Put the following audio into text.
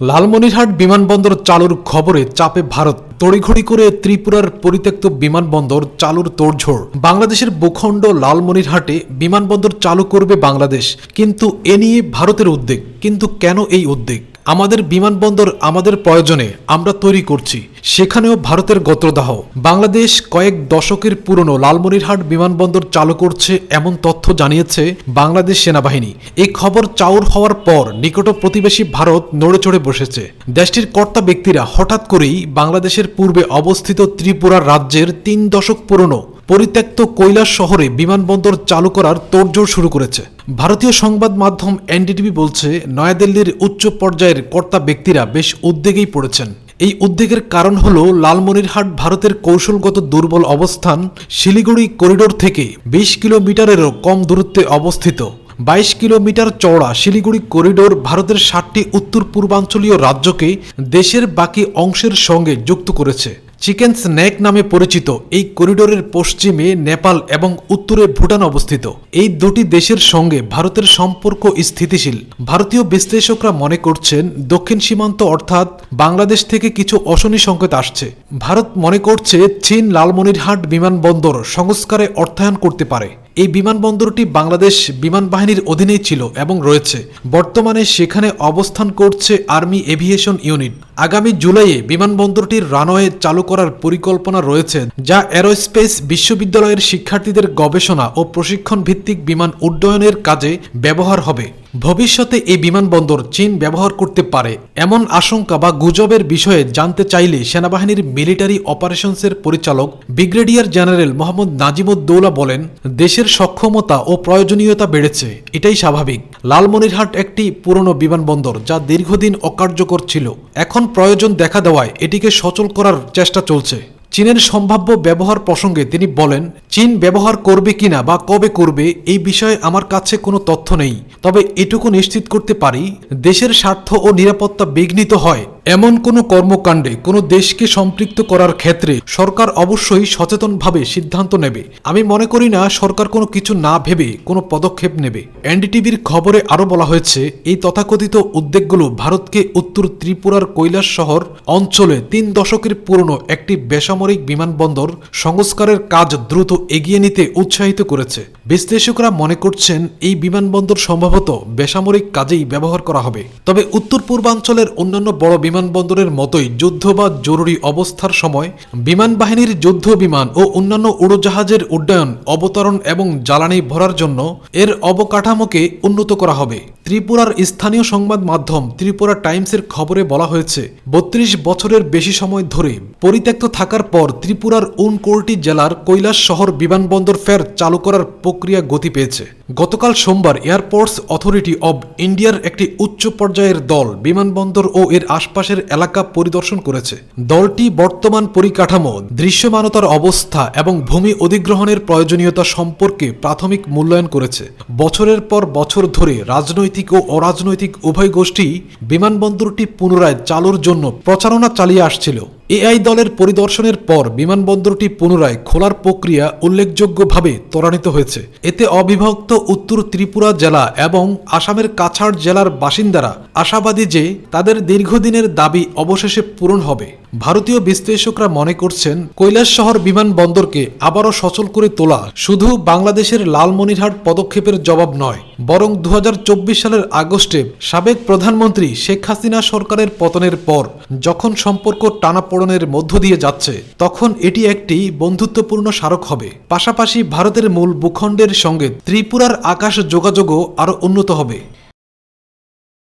লালমনিরহাট বিমানবন্দর চালুর খবরে চাপে ভারত। তড়িঘড়ি করে ত্রিপুরার পরিত্যক্ত বিমানবন্দর চালুর তোড়ঝোড়। বাংলাদেশের ভূখণ্ড লালমনিরহাটে বিমানবন্দর চালু করবে বাংলাদেশ। কিন্তু এ নিয়ে ভারতের উদ্বেগ। কিন্তু কেন এই উদ্বেগ? আমাদের বিমানবন্দর আমাদের প্রয়োজনে আমরা তৈরি করছি। সেখানেও ভারতের গত্রদাহ। বাংলাদেশ কয়েক দশকের পুরনো লালমনিরহাট বিমানবন্দর চালু করছে এমন তথ্য জানিয়েছে বাংলাদেশ সেনাবাহিনী। এই খবর চাউর হওয়ার পর নিকট প্রতিবেশী ভারত নড়ে চড়ে বসেছে। দেশটির কর্তা ব্যক্তিরা হঠাৎ করেই বাংলাদেশের পূর্বে অবস্থিত ত্রিপুরা রাজ্যের তিন দশক পুরনো পরিত্যক্ত কৈলাস শহরে বিমানবন্দর চালু করার তোড়জোড় শুরু করেছে। ভারতীয় সংবাদ মাধ্যম এনডিটিভি বলছে, নয়াদিল্লির উচ্চ পর্যায়ের কর্তা ব্যক্তিরা বেশ উদ্বেগেই পড়েছেন। এই উদ্বেগের কারণ হল লালমনিরহাট ভারতের কৌশলগত দুর্বল অবস্থান, শিলিগুড়ি করিডোর থেকে বিশ কিলোমিটারেরও কম দূরত্বে অবস্থিত। বাইশ কিলোমিটার চওড়া শিলিগুড়ি করিডোর ভারতের ষাটটি উত্তর পূর্বাঞ্চলীয় রাজ্যকে দেশের বাকি অংশের সঙ্গে যুক্ত করেছে। চিকেন স্ন্যাক নামে পরিচিত এই করিডোরের পশ্চিমে নেপাল এবং উত্তরে ভুটান অবস্থিত। এই দুটি দেশের সঙ্গে ভারতের সম্পর্ক স্থিতিশীল। ভারতীয় বিশ্লেষকরা মনে করছেন, দক্ষিণ সীমান্ত অর্থাৎ বাংলাদেশ থেকে কিছু অশনি সংকেত আসছে। ভারত মনে করছে, চীন লালমনিরহাট বিমানবন্দর সংস্কারে অর্থায়ন করতে পারে। এই বিমানবন্দরটি বাংলাদেশ বিমান বাহিনীর অধীনেই ছিল এবং রয়েছে। বর্তমানে সেখানে অবস্থান করছে আর্মি এভিয়েশন ইউনিট। আগামী জুলাইয়ে বিমানবন্দরটির রানওয়ে চালু করার পরিকল্পনা রয়েছে, যা অ্যারোস্পেস বিশ্ববিদ্যালয়ের শিক্ষার্থীদের গবেষণা ও প্রশিক্ষণ ভিত্তিক বিমান উড্ডয়নের কাজে ব্যবহার হবে। ভবিষ্যতে এই বিমানবন্দর চীন ব্যবহার করতে পারে, এমন আশঙ্কা বা গুজবের বিষয়ে জানতে চাইলে সেনাবাহিনীর মিলিটারি অপারেশনসের পরিচালক ব্রিগেডিয়ার জেনারেল মোহাম্মদ নাজিমুদ্দৌলা বলেন, দেশের সক্ষমতা ও প্রয়োজনীয়তা বেড়েছে, এটাই স্বাভাবিক। লালমনিরহাট একটি পুরনো বিমানবন্দর যা দীর্ঘদিন অকার্যকর ছিল, এখন প্রয়োজন দেখা দেওয়ায় এটিকে সচল করার চেষ্টা চলছে। চীনের সম্ভাব্য ব্যবহার প্রসঙ্গে তিনি বলেন, চীন ব্যবহার করবে কিনা বা কবে করবে, এই বিষয়ে আমার কাছে কোনো তথ্য নেই। তবে এটুকু নিশ্চিত করতে পারি, দেশের স্বার্থ ও নিরাপত্তা বিঘ্নিত হয়। এমন কোনো কর্মকাণ্ডে কোনো দেশকে সম্পৃক্ত করার ক্ষেত্রে সরকার অবশ্যই সচেতনভাবে সিদ্ধান্ত নেবে। আমি মনে করি না সরকার কোনো কিছু না ভেবে কোনো পদক্ষেপ নেবে। এনডিটিভির খবরে আরও বলা হয়েছে, এই তথাকথিত উদ্যোগগুলো ভারতকে উত্তর ত্রিপুরার কৈলাস শহর অঞ্চলে তিন দশকের পুরনো একটি বেসামরিক বিমানবন্দর সংস্কারের কাজ দ্রুত এগিয়ে নিতে উৎসাহিত করেছে। বিশ্লেষকরা মনে করছেন, এই বিমানবন্দর সম্ভবত বেসামরিক কাজেই ব্যবহার করা হবে। তবে উত্তর পূর্বাঞ্চলের অন্যান্য বড় বিমানবন্দরের মতোই যুদ্ধ বা জরুরি অবস্থার সময় বিমান বাহিনীর যুদ্ধ বিমান ও অন্যান্য উড়োজাহাজের উড্ডয়ন, অবতরণ এবং জ্বালানি ভরার জন্য এর অবকাঠামোকে উন্নত করা হবে। ত্রিপুরার স্থানীয় সংবাদ মাধ্যম ত্রিপুরা টাইমসের খবরে বলা হয়েছে, বত্রিশ বছরের বেশি সময় ধরে পরিত্যক্ত থাকার পর ত্রিপুরার উনকোর্টি জেলার কৈলাস শহর বিমানবন্দর ফের চালু করার প্রক্রিয়া গতি পেয়েছে। গতকাল সোমবার এয়ারপোর্টস অথরিটি অব ইন্ডিয়ার একটি উচ্চ পর্যায়ের দল বিমানবন্দর ও এর আশপাশের এলাকা পরিদর্শন করেছে। দলটি বর্তমান পরিকাঠামো, দৃশ্যমানতার অবস্থা এবং ভূমি অধিগ্রহণের প্রয়োজনীয়তা সম্পর্কে প্রাথমিক মূল্যায়ন করেছে। বছরের পর বছর ধরে রাজনৈতিক ও অরাজনৈতিক উভয় গোষ্ঠী বিমানবন্দরটি পুনরায় চালুর জন্য প্রচারণা চালিয়ে আসছিল। এআই দলের পরিদর্শনের পর বিমানবন্দরটি পুনরায় খোলার প্রক্রিয়া উল্লেখযোগ্যভাবে ত্বরান্বিত হয়েছে। এতে অবিভক্ত উত্তর ত্রিপুরা জেলা এবং আসামের কাছাড় জেলার বাসিন্দারা আশাবাদী যে তাদের দীর্ঘদিনের দাবি অবশেষে পূরণ হবে। ভারতীয় বিশ্লেষকরা মনে করছেন, কৈলাস শহর বিমানবন্দরকে আবারও সচল করে তোলা শুধু বাংলাদেশের লালমনিরহাট পদক্ষেপের জবাব নয়, বরং দু হাজার চব্বিশ সালের আগস্টে সাবেক প্রধানমন্ত্রী শেখ হাসিনা সরকারের পতনের পর যখন সম্পর্ক টানাপোড়নের মধ্য দিয়ে যাচ্ছে, তখন এটি একটি বন্ধুত্বপূর্ণ স্মারক হবে। পাশাপাশি ভারতের মূল ভূখণ্ডের সঙ্গে ত্রিপুরার আকাশ যোগাযোগও আরও উন্নত হবে।